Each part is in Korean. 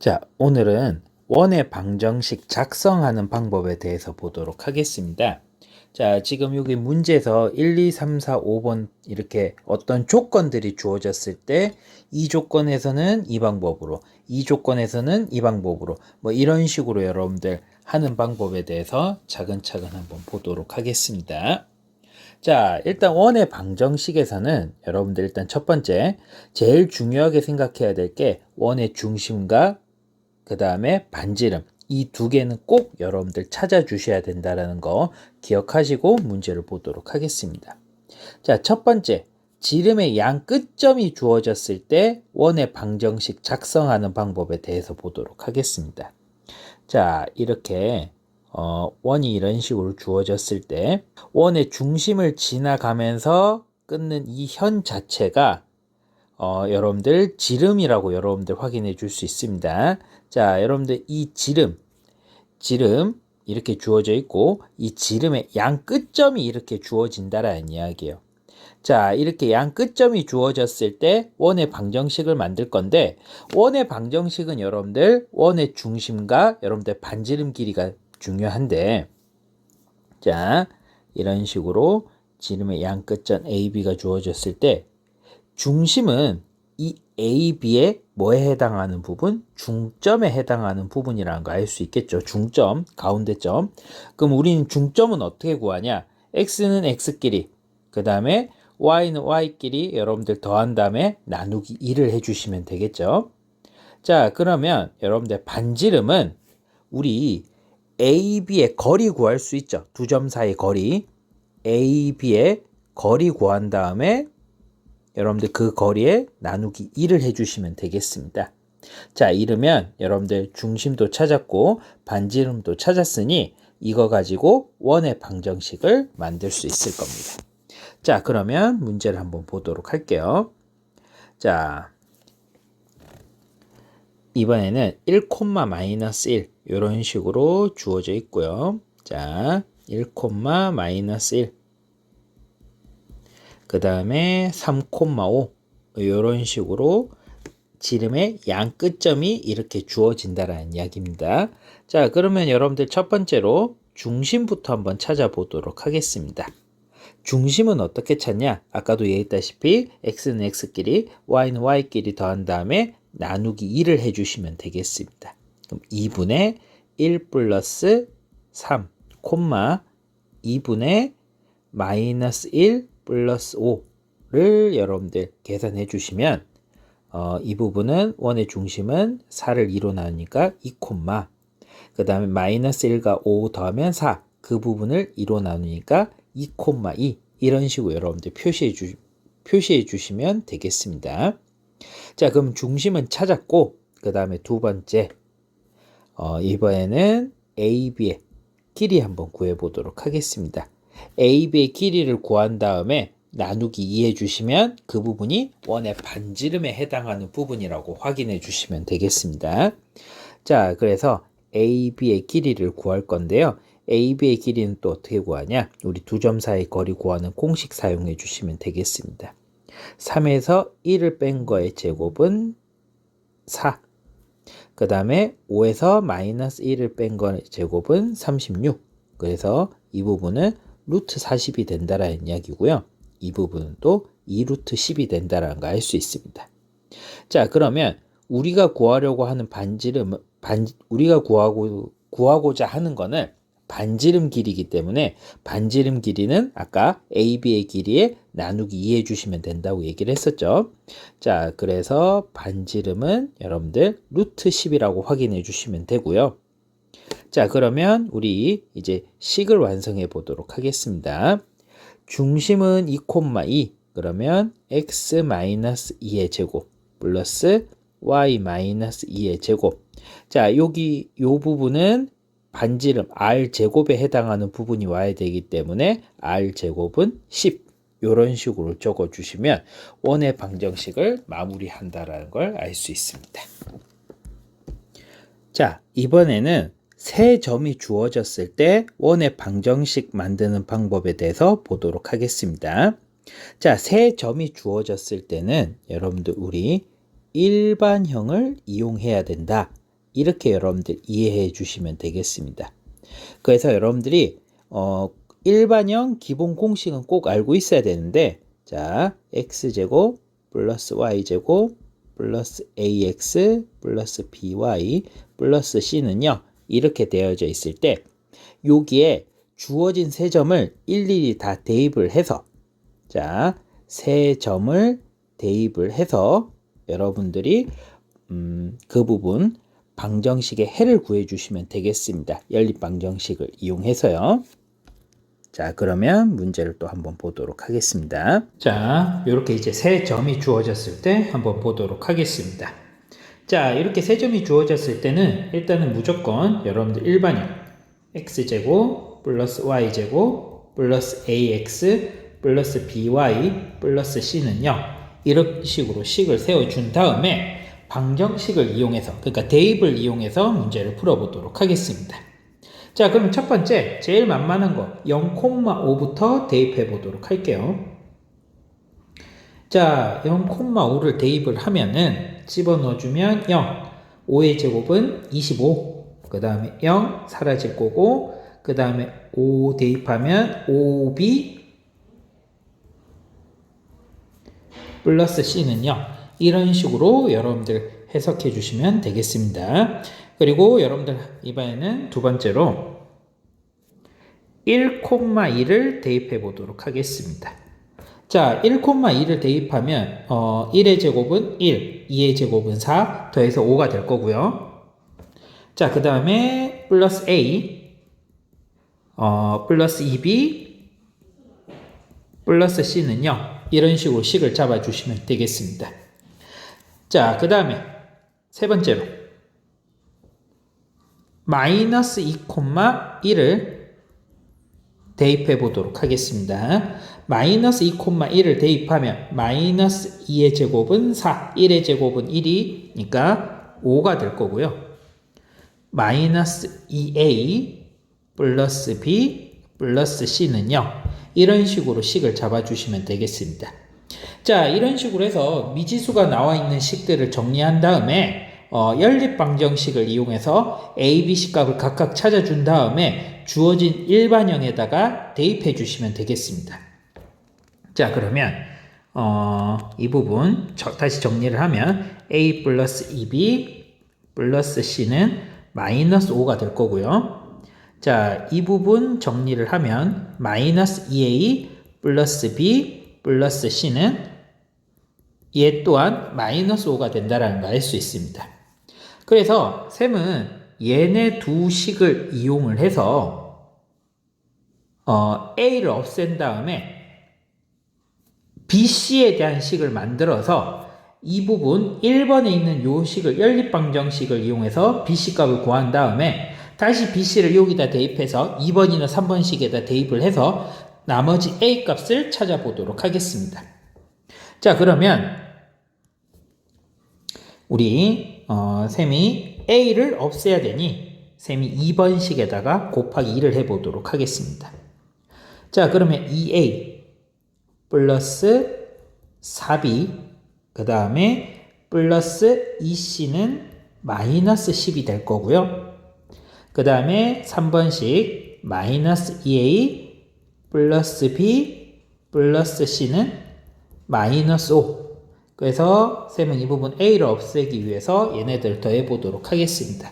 자, 오늘은 원의 방정식 작성하는 방법에 대해서 보도록 하겠습니다. 자, 지금 여기 문제에서 1, 2, 3, 4, 5번 이렇게 어떤 조건들이 주어졌을 때 이 조건에서는 이 방법으로, 이 조건에서는 이 방법으로 뭐 이런 식으로 여러분들 하는 방법에 대해서 차근차근 한번 보도록 하겠습니다. 자, 일단 원의 방정식에서는 여러분들 일단 첫 번째 제일 중요하게 생각해야 될 게 원의 중심과 그 다음에 반지름 이 두 개는 꼭 여러분들 찾아주셔야 된다라는 거 기억하시고 문제를 보도록 하겠습니다. 자, 첫 번째 지름의 양 끝점이 주어졌을 때 원의 방정식 작성하는 방법에 대해서 보도록 하겠습니다. 자, 이렇게 어, 원이 이런 식으로 주어졌을 때 원의 중심을 지나가면서 끊는 이 현 자체가 어, 여러분들 지름이라고 여러분들 확인해 줄 수 있습니다. 자, 여러분들 이 지름, 지름 이렇게 주어져 있고 이 지름의 양 끝점이 이렇게 주어진다라는 이야기예요. 자, 이렇게 양 끝점이 주어졌을 때 원의 방정식을 만들 건데 원의 방정식은 여러분들 원의 중심과 여러분들 반지름 길이가 중요한데 자, 이런 식으로 지름의 양 끝점 AB가 주어졌을 때 중심은 이 AB의 뭐에 해당하는 부분? 중점에 해당하는 부분이라는 거 알 수 있겠죠. 중점, 가운데점. 그럼 우리는 중점은 어떻게 구하냐? X는 X끼리, 그 다음에 Y는 Y끼리 여러분들 더한 다음에 나누기 2를 해주시면 되겠죠. 자, 그러면 여러분들 반지름은 우리 AB의 거리 구할 수 있죠. 두 점 사이 거리. AB의 거리 구한 다음에 여러분들 그 거리에 나누기 1을 해주시면 되겠습니다. 자, 이러면 여러분들 중심도 찾았고 반지름도 찾았으니 이거 가지고 원의 방정식을 만들 수 있을 겁니다. 자, 그러면 문제를 한번 보도록 할게요. 자, 이번에는 1, 마이너스 1 이런 식으로 주어져 있고요. 자, 1, 마이너스 1. 그 다음에 3,5 이런 식으로 지름의 양 끝점이 이렇게 주어진다라는 이야기입니다. 자, 그러면 여러분들 첫 번째로 중심부터 한번 찾아보도록 하겠습니다. 중심은 어떻게 찾냐? 아까도 얘기했다시피 x는 x끼리, y는 y끼리 더한 다음에 나누기 2를 해주시면 되겠습니다. 그럼 2분의 1 플러스 3, 콤마 2분의 마이너스 1 플러스 5를 여러분들 계산해 주시면 어, 이 부분은 원의 중심은 4를 2로 나누니까 2 콤마 그 다음에 마이너스 1과 5 더하면 4 그 부분을 2로 나누니까 2 콤마 2 이런 식으로 여러분들 표시해 주 표시해 주시면 되겠습니다. 자, 그럼 중심은 찾았고 그 다음에 두 번째 어, 이번에는 AB의 길이 한번 구해 보도록 하겠습니다. AB의 길이를 구한 다음에 나누기 2 해 주시면 그 부분이 원의 반지름에 해당하는 부분이라고 확인해 주시면 되겠습니다. 자, 그래서 AB의 길이를 구할 건데요. AB의 길이는 또 어떻게 구하냐? 우리 두 점 사이 거리 구하는 공식 사용해 주시면 되겠습니다. 3에서 1을 뺀 거의 제곱은 4. 그 다음에 5에서 마이너스 1을 뺀 거의 제곱은 36. 그래서 이 부분은 루트 40이 된다라는 이야기고요. 이 부분은 또 2루트 10이 된다라는 거알수 있습니다. 자, 그러면 우리가 구하려고 하는 반지름, 반, 우리가 구하고, 구하고자 하는 거는 반지름 길이기 때문에 반지름 길이는 아까 AB의 길이에 나누기 2 해 주시면 된다고 얘기를 했었죠. 자, 그래서 반지름은 여러분들 루트 10이라고 확인해 주시면 되고요. 자, 그러면 우리 이제 식을 완성해 보도록 하겠습니다. 중심은 2,2 그러면 x-2의 제곱 플러스 y-2의 제곱 자 여기 요 부분은 반지름 r 제곱에 해당하는 부분이 와야 되기 때문에 r 제곱은 10 이런 식으로 적어 주시면 원의 방정식을 마무리한다라는 걸 알 수 있습니다. 자 이번에는 세 점이 주어졌을 때 원의 방정식 만드는 방법에 대해서 보도록 하겠습니다. 자, 세 점이 주어졌을 때는 여러분들 우리 일반형을 이용해야 된다. 이렇게 여러분들 이해해 주시면 되겠습니다. 그래서 여러분들이 어, 일반형 기본 공식은 꼭 알고 있어야 되는데 자 x제곱 플러스 y제곱 플러스 ax 플러스 by 플러스 c는요 이렇게 되어져 있을 때 여기에 주어진 세 점을 일일이 다 대입을 해서 자 세 점을 대입을 해서 여러분들이 음, 그 부분 방정식의 해를 구해 주시면 되겠습니다. 연립 방정식을 이용해서요. 자, 그러면 문제를 또 한번 보도록 하겠습니다. 자, 이렇게 이제 세 점이 주어졌을 때 한번 보도록 하겠습니다. 자, 이렇게 세 점이 주어졌을 때는 일단은 무조건 여러분들 일반형 x제곱 플러스 y제곱 플러스 ax 플러스 by 플러스 c는요. 이런 식으로 식을 세워준 다음에 방정식을 이용해서 그러니까 대입을 이용해서 문제를 풀어보도록 하겠습니다. 자, 그럼 첫 번째 제일 만만한 거 0,5부터 대입해 보도록 할게요. 자, 0,5를 대입을 하면은 집어넣어 주면 0, 5의 제곱은 25, 그 다음에 0 사라질 거고, 그 다음에 5 대입하면 5b 플러스 c는요. 이런 식으로 여러분들 해석해 주시면 되겠습니다. 그리고 여러분들 이번에는 두 번째로 1,2를 대입해 보도록 하겠습니다. 자, 1,2를 대입하면 어, 1의 제곱은 1, 2의 제곱은 4, 더해서 5가 될 거고요. 자, 그 다음에 플러스 A, 어, 플러스 2B, 플러스 C는요. 이런 식으로 식을 잡아주시면 되겠습니다. 자, 그 다음에 세 번째로 마이너스 2,1을 대입해 보도록 하겠습니다. 마이너스 2,1을 대입하면 마이너스 2의 제곱은 4, 1의 제곱은 1이니까 5가 될 거고요. 마이너스 2a 플러스 b 플러스 c는요. 이런 식으로 식을 잡아주시면 되겠습니다. 자, 이런 식으로 해서 미지수가 나와 있는 식들을 정리한 다음에 어, 연립 방정식을 이용해서 A, B, C 값을 각각 찾아준 다음에 주어진 일반형에다가 대입해 주시면 되겠습니다. 자, 그러면 어, 이 부분 저, 다시 정리를 하면 A 플러스 2B 플러스 C는 마이너스 5가 될 거고요. 자, 이 부분 정리를 하면 마이너스 2A 플러스 B 플러스 C는 얘 또한 마이너스 5가 된다라는 걸 알 수 있습니다. 그래서 셈은 얘네 두 식을 이용을 해서 어, A를 없앤 다음에 BC에 대한 식을 만들어서 이 부분 1번에 있는 요 식을 연립방정식을 이용해서 BC 값을 구한 다음에 다시 BC를 여기다 대입해서 2번이나 3번 식에다 대입을 해서 나머지 A 값을 찾아보도록 하겠습니다. 자 그러면 우리 어, 셈이 A를 없애야 되니 셈이 2번 식에다가 곱하기 2를 해보도록 하겠습니다. 자 그러면 2A 플러스 4B 그 다음에 플러스 2C는 마이너스 10이 될 거고요. 그 다음에 3번식 마이너스 2A 플러스 B 플러스 C는 마이너스 5 그래서 셈은 이 부분 A를 없애기 위해서 얘네들 더해 보도록 하겠습니다.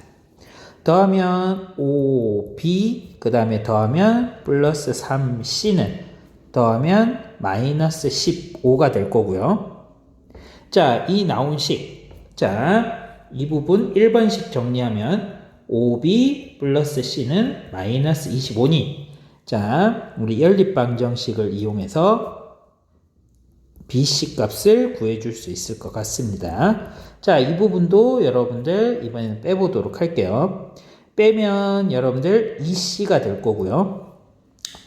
더하면 5B 그 다음에 더하면 플러스 3C는 더하면 마이너스 15가 될 거고요. 자, 이 나온 식. 자, 이 부분 1번식 정리하면 5B 플러스 C는 마이너스 25니. 자, 우리 연립방정식을 이용해서 BC 값을 구해줄 수 있을 것 같습니다. 자, 이 부분도 여러분들 이번에는 빼보도록 할게요. 빼면 여러분들 EC가 될 거고요.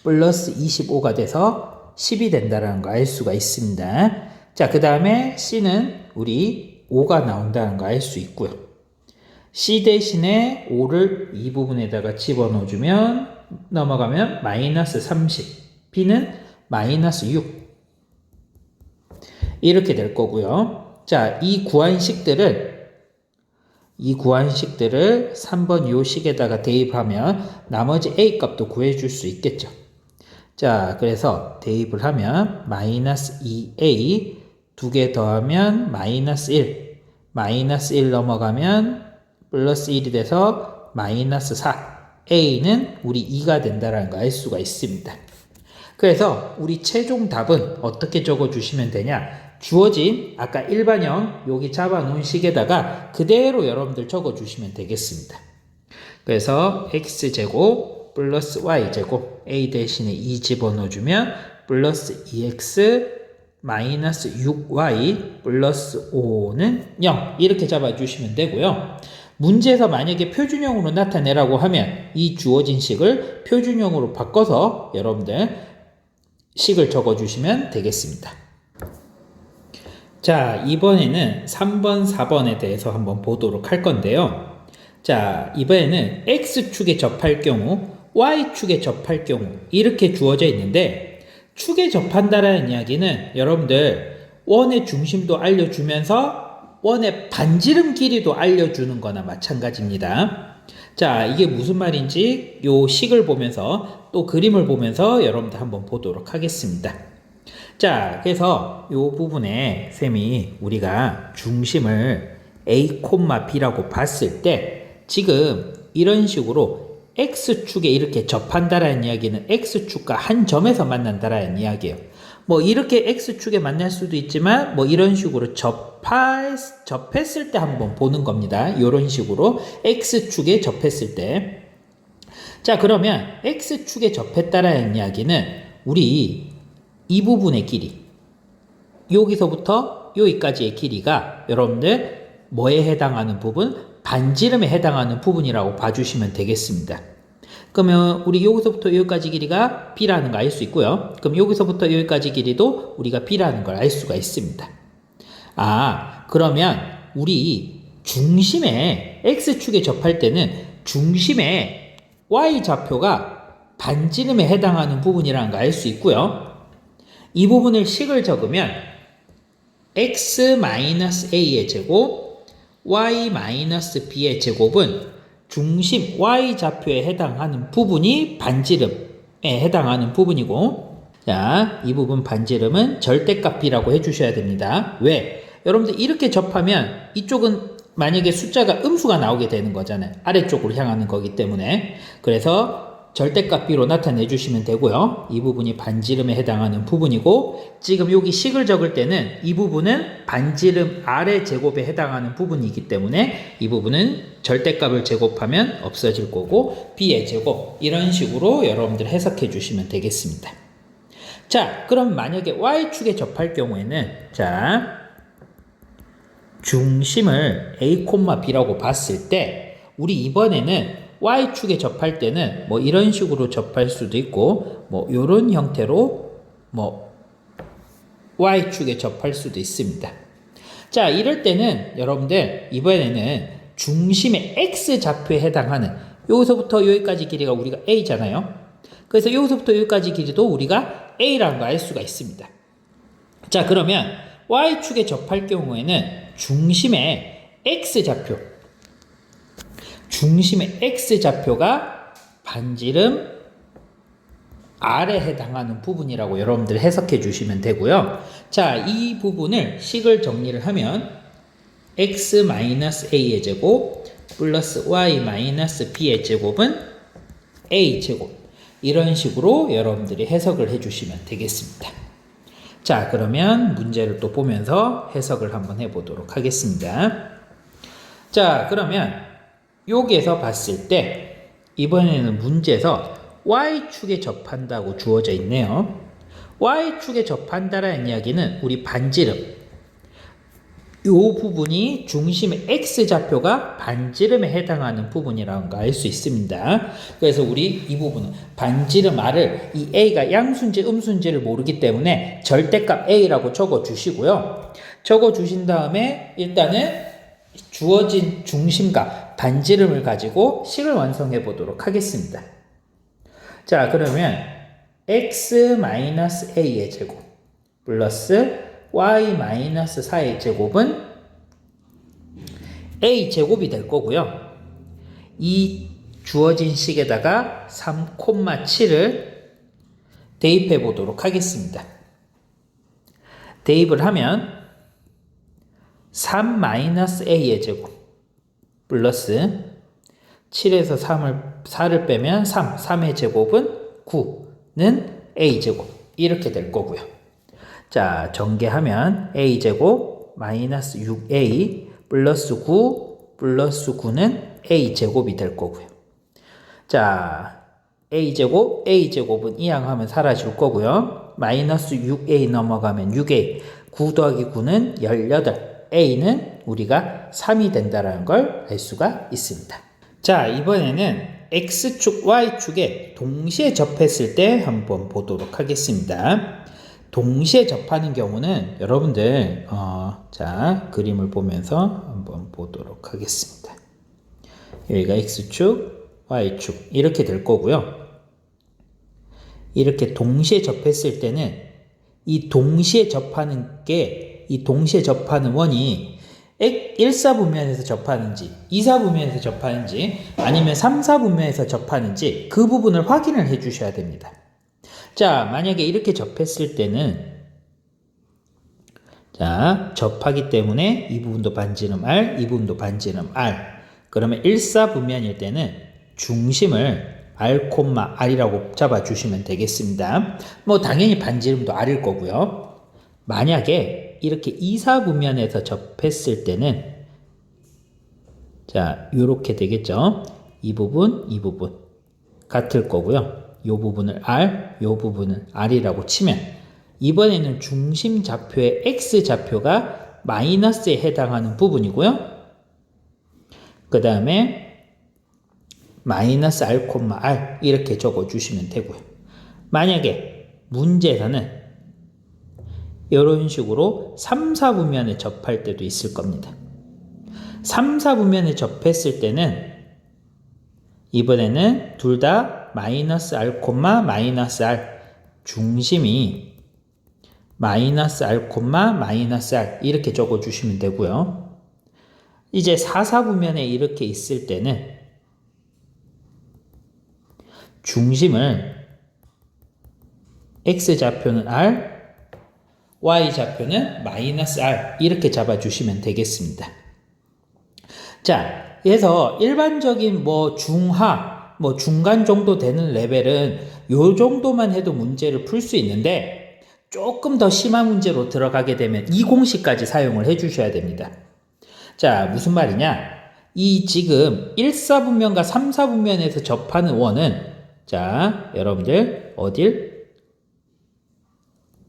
플러스 25가 돼서 10이 된다는 거 알 수가 있습니다. 자, 그 다음에 C는 우리 5가 나온다는 거 알 수 있고요. C 대신에 5를 이 부분에다가 집어넣어주면 넘어가면 마이너스 30, B는 마이너스 6, 이렇게 될 거고요. 자, 이 구한 식들을 이 구한 식들을 3번 요 식에다가 대입하면 나머지 a 값도 구해줄 수 있겠죠. 자, 그래서 대입을 하면 마이너스 2a 두 개 더하면 마이너스 1 마이너스 1 넘어가면 플러스 1이 돼서 마이너스 4 a는 우리 2가 된다는 걸 알 수가 있습니다. 그래서 우리 최종 답은 어떻게 적어 주시면 되냐? 주어진 아까 일반형 여기 잡아 놓은 식에다가 그대로 여러분들 적어 주시면 되겠습니다. 그래서 x제곱 플러스 y제곱 a 대신에 2 집어넣어주면 플러스 2x 마이너스 6y 플러스 5는 0 이렇게 잡아주시면 되고요. 문제에서 만약에 표준형으로 나타내라고 하면 이 주어진 식을 표준형으로 바꿔서 여러분들 식을 적어주시면 되겠습니다. 자, 이번에는 3번, 4번에 대해서 한번 보도록 할 건데요. 자, 이번에는 X축에 접할 경우, Y축에 접할 경우, 이렇게 주어져 있는데, 축에 접한다라는 이야기는 여러분들 원의 중심도 알려주면서 원의 반지름 길이도 알려주는 거나 마찬가지입니다. 자, 이게 무슨 말인지 요 식을 보면서 또 그림을 보면서 여러분들 한번 보도록 하겠습니다. 자, 그래서 요 부분에 쌤이 우리가 중심을 A, B라고 봤을 때 지금 이런 식으로 X축에 이렇게 접한다라는 이야기는 X축과 한 점에서 만난다라는 이야기예요. 뭐 이렇게 X축에 만날 수도 있지만 뭐 이런 식으로 접할, 접했을 때 한번 보는 겁니다. 이런 식으로 X축에 접했을 때. 자, 그러면 X축에 접했다라는 이야기는 우리 이 부분의 길이 여기서부터 여기까지의 길이가 여러분들 뭐에 해당하는 부분? 반지름에 해당하는 부분이라고 봐주시면 되겠습니다. 그러면 우리 여기서부터 여기까지 길이가 B라는 걸 알 수 있고요. 그럼 여기서부터 여기까지 길이도 우리가 B라는 걸 알 수가 있습니다. 아, 그러면 우리 중심에 X축에 접할 때는 중심에 Y 좌표가 반지름에 해당하는 부분이라는 걸 알 수 있고요. 이 부분을 식을 적으면 x-a의 제곱, y-b의 제곱은 중심 y 좌표에 해당하는 부분이 반지름에 해당하는 부분이고 자, 이 부분 반지름은 절대값이라고 해주셔야 됩니다. 왜? 여러분들 이렇게 접하면 이쪽은 만약에 숫자가 음수가 나오게 되는 거잖아요. 아래쪽으로 향하는 거기 때문에. 그래서 절대값 B로 나타내 주시면 되고요. 이 부분이 반지름에 해당하는 부분이고 지금 여기 식을 적을 때는 이 부분은 반지름 아래 제곱에 해당하는 부분이기 때문에 이 부분은 절대값을 제곱하면 없어질 거고 B의 제곱 이런 식으로 여러분들 해석해 주시면 되겠습니다. 자 그럼 만약에 Y축에 접할 경우에는 자 중심을 A, B라고 봤을 때 우리 이번에는 Y축에 접할 때는 뭐 이런 식으로 접할 수도 있고 뭐 이런 형태로 뭐 Y축에 접할 수도 있습니다. 자, 이럴 때는 여러분들 이번에는 중심의 X 좌표에 해당하는 여기서부터 여기까지 길이가 우리가 A잖아요. 그래서 여기서부터 여기까지 길이도 우리가 A라는 걸 알 수가 있습니다. 자, 그러면 Y축에 접할 경우에는 중심의 X 좌표 중심의 X좌표가 반지름 R에 해당하는 부분이라고 여러분들 해석해 주시면 되고요. 자, 이 부분을 식을 정리를 하면 x-a의 제곱 플러스 y-b의 제곱은 a 제곱 이런 식으로 여러분들이 해석을 해 주시면 되겠습니다. 자, 그러면 문제를 또 보면서 해석을 한번 해 보도록 하겠습니다. 자, 그러면 여기에서 봤을 때 이번에는 문제에서 y축에 접한다고 주어져 있네요. y축에 접한다라는 이야기는 우리 반지름 이 부분이 중심의 x좌표가 반지름에 해당하는 부분이라는 걸 알 수 있습니다. 그래서 우리 이 부분은 반지름 r을 이 a가 양수인지 음수인지를 모르기 때문에 절대값 a라고 적어 주시고요. 적어 주신 다음에 일단은 주어진 중심과 반지름을 가지고 식을 완성해 보도록 하겠습니다. 자, 그러면 x-a의 제곱 플러스 y-4의 제곱은 a 제곱이 될 거고요. 이 주어진 식에다가 3,7을 대입해 보도록 하겠습니다. 대입을 하면 3-a의 제곱 플러스 7에서 3을 4를 빼면 3, 3의 제곱은 9는 a 제곱 이렇게 될 거고요. 자, 전개하면 a 제곱 마이너스 6a 플러스 9 플러스 9는 a 제곱이 될 거고요. 자, a 제곱, a 제곱은 이항 하면 사라질 거고요. 마이너스 6a 넘어가면 6a, 9 더하기 9는 18, a는 우리가 3이 된다는 걸 알 수가 있습니다. 자, 이번에는 x축, y축에 동시에 접했을 때 한번 보도록 하겠습니다. 동시에 접하는 경우는 여러분들 어, 자 그림을 보면서 한번 보도록 하겠습니다. 여기가 x축, y축 이렇게 될 거고요. 이렇게 동시에 접했을 때는 이 동시에 접하는 게 이 동시에 접하는 원이 1사분면에서 접하는지 2사분면에서 접하는지 아니면 3사분면에서 접하는지 그 부분을 확인을 해 주셔야 됩니다. 자, 만약에 이렇게 접했을 때는 자, 접하기 때문에 이 부분도 반지름 R, 이 부분도 반지름 R. 그러면 일사분면일 때는 중심을 R, R이라고 잡아 주시면 되겠습니다. 뭐 당연히 반지름도 R일 거고요. 만약에 이렇게 이사분면에서 접했을 때는 자, 이렇게 되겠죠. 이 부분, 이 부분 같을 거고요. 이 부분을 R, 이 부분을 R이라고 치면 이번에는 중심 좌표의 X 좌표가 마이너스에 해당하는 부분이고요. 그 다음에 마이너스 R, R 이렇게 적어 주시면 되고요. 만약에 문제에서는 이런 식으로 3, 4분면에 접할 때도 있을 겁니다. 3, 4분면에 접했을 때는 이번에는 둘 다 마이너스 R, 마이너스 R 중심이 마이너스 R, 마이너스 R 이렇게 적어 주시면 되고요. 이제 4, 4분면에 이렇게 있을 때는 중심을 x 좌표는 r, y 좌표는 마이너스 r 이렇게 잡아주시면 되겠습니다. 자, 그래서 일반적인 뭐 중하, 뭐 중간 정도 되는 레벨은 요 정도만 해도 문제를 풀 수 있는데 조금 더 심한 문제로 들어가게 되면 이 공식까지 사용을 해 주셔야 됩니다. 자, 무슨 말이냐? 이 지금 1사분면과 3사분면에서 접하는 원은 자, 여러분들 어딜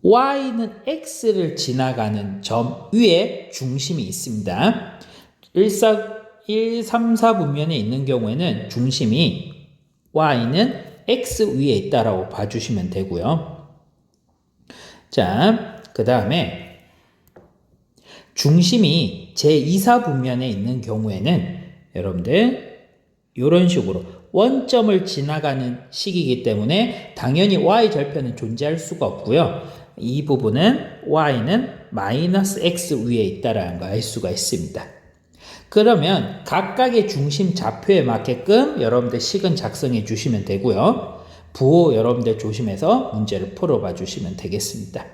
y는 x를 지나가는 점 위에 중심이 있습니다. 1, 4, 1 3, 4분면에 있는 경우에는 중심이 y는 x 위에 있다라고 봐주시면 되고요. 자, 그 다음에 중심이 제2사분면에 있는 경우에는 여러분들 이런 식으로 원점을 지나가는 식이기 때문에 당연히 y절편은 존재할 수가 없고요. 이 부분은 y는 마이너스 x 위에 있다라는 걸 알 수가 있습니다. 그러면 각각의 중심 좌표에 맞게끔 여러분들 식은 작성해 주시면 되고요. 부호 여러분들 조심해서 문제를 풀어봐 주시면 되겠습니다.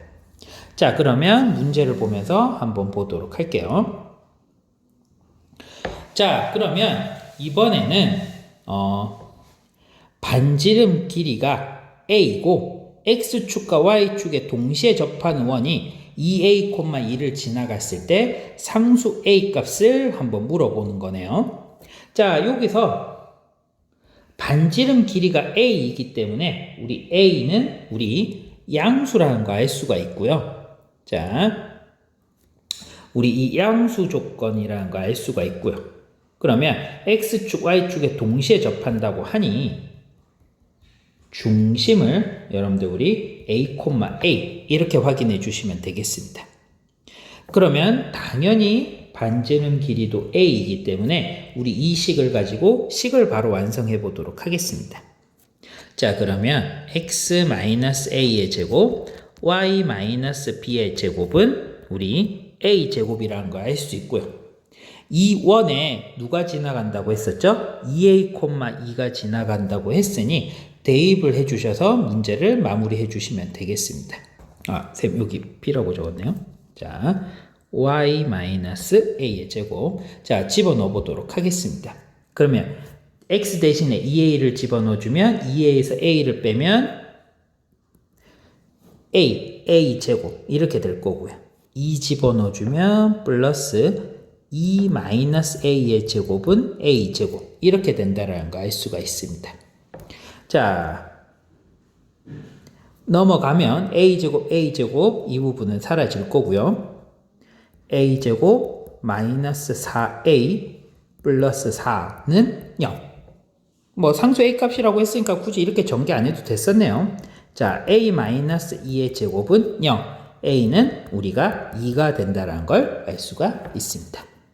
자, 그러면 문제를 보면서 한번 보도록 할게요. 자, 그러면 이번에는 어, 반지름 길이가 a이고 x축과 y축에 동시에 접하는 원이 2a, 2를 지나갔을 때 상수 a 값을 한번 물어보는 거네요. 자, 여기서 반지름 길이가 a이기 때문에 우리 a는 우리 양수라는 거 알 수가 있고요. 자, 우리 이 양수 조건이라는 거 알 수가 있고요. 그러면 x축, y축에 동시에 접한다고 하니 중심을 여러분들 우리 a, a 이렇게 확인해 주시면 되겠습니다. 그러면 당연히 반지름 길이도 a이기 때문에 우리 이 식을 가지고 식을 바로 완성해 보도록 하겠습니다. 자 그러면 x-a의 제곱 y-b의 제곱은 우리 a 제곱이라는 거 알 수 있고요. 이 원에 누가 지나간다고 했었죠? 2a, 2가 지나간다고 했으니 대입을 해주셔서 문제를 마무리해 주시면 되겠습니다. 아, 쌤 여기 b라고 적었네요. 자, y-a의 제곱. 자, 집어넣어 보도록 하겠습니다. 그러면 x 대신에 2a를 집어넣어 주면 2a에서 a를 빼면 a, a 제곱 이렇게 될 거고요. 2 집어넣어 주면 플러스 2 마이너스 a의 제곱은 a 제곱 이렇게 된다라는 거 알 수가 있습니다. 자, 넘어가면 a 제곱 a 제곱 이 부분은 사라질 거고요. a 제곱 마이너스 4a 플러스 4는 0. 뭐 상수 a 값이라고 했으니까 굳이 이렇게 전개 안 해도 됐었네요. 자, a 마이너스 2의 제곱은 0. a는 우리가 2가 된다는 걸 알 수가 있습니다.